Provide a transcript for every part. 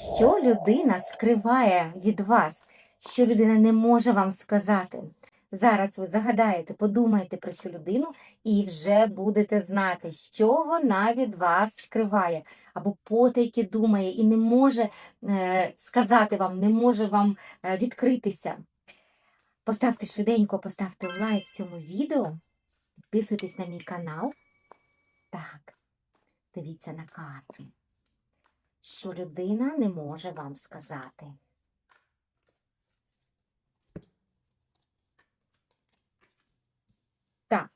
Що людина скриває від вас, що людина не може вам сказати? Зараз ви загадаєте, подумаєте про цю людину і вже будете знати, що вона від вас скриває, або потайки думає і не може е, сказати вам, не може вам е, відкритися. Поставте швиденько, поставте лайк цьому відео, підписуйтесь на мій канал. Так, дивіться на карти що людина не може вам сказати. Так.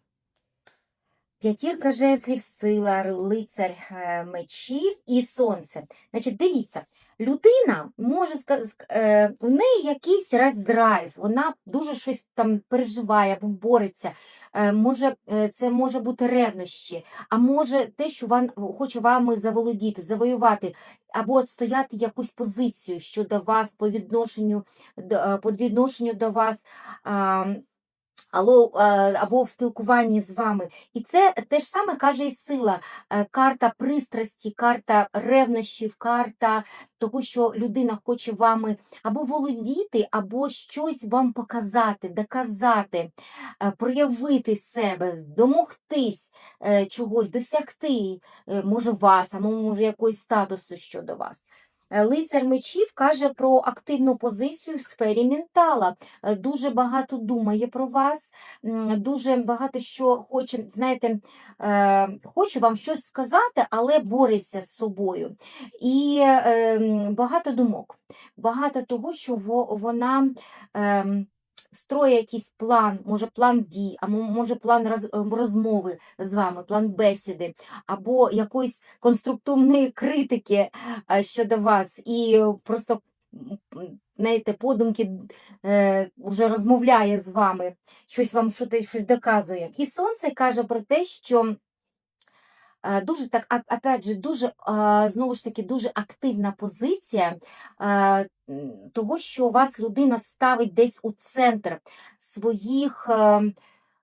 П'ятірка жезлів, сила, лицар е, мечів і сонце. Значить, дивіться, людина може ска- е, у неї якийсь роздрайв, вона дуже щось там переживає або бореться. Е, може, це може бути ревнощі, а може те, що вон хоче вами заволодіти, завоювати, або відстояти якусь позицію щодо вас по відношенню, по відношенню до вас. Або в спілкуванні з вами. І це те ж саме каже і сила. Е, Карта пристрасті, карта ревнощів, карта того, що людина хоче вами або володіти, або щось вам показати, доказати, е, проявити себе, домогтись е, чогось, досягти, може вас, або може якогось статусу щодо вас. Е, Лицар мечів каже про активну позицію в сфері ментала. Е, Дуже багато думає про вас, дуже багато що хоче, знаєте, е, хоче вам щось сказати, але бореться з собою. І е, багато думок, багато того, що вона. Строє якийсь план, може план дій, а може план роз, е, розмови з вами, план бесіди, або якоїсь конструктивної критики е, щодо вас, і просто знаєте, подумки е, вже розмовляє з вами, щось вам щось, доказує. І сонце каже про те, що дуже так, опять же, дуже е, знову ж таки дуже активна позиція е, того, що вас людина ставить десь у центр своїх е,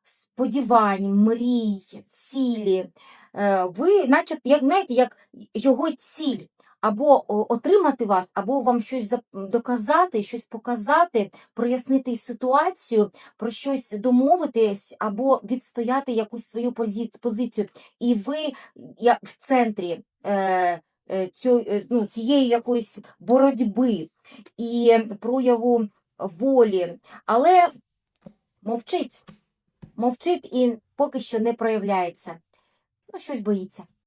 сподівань, мрій, цілі. Е, Ви, наче, як знаєте, як його ціль. Або отримати вас, або вам щось доказати, щось показати, прояснити ситуацію, про щось домовитись, або відстояти якусь свою позицію. І ви в центрі е, е, е, ну, цієї якоїсь боротьби і прояву волі, але мовчить, мовчить і поки що не проявляється. Ну, щось боїться.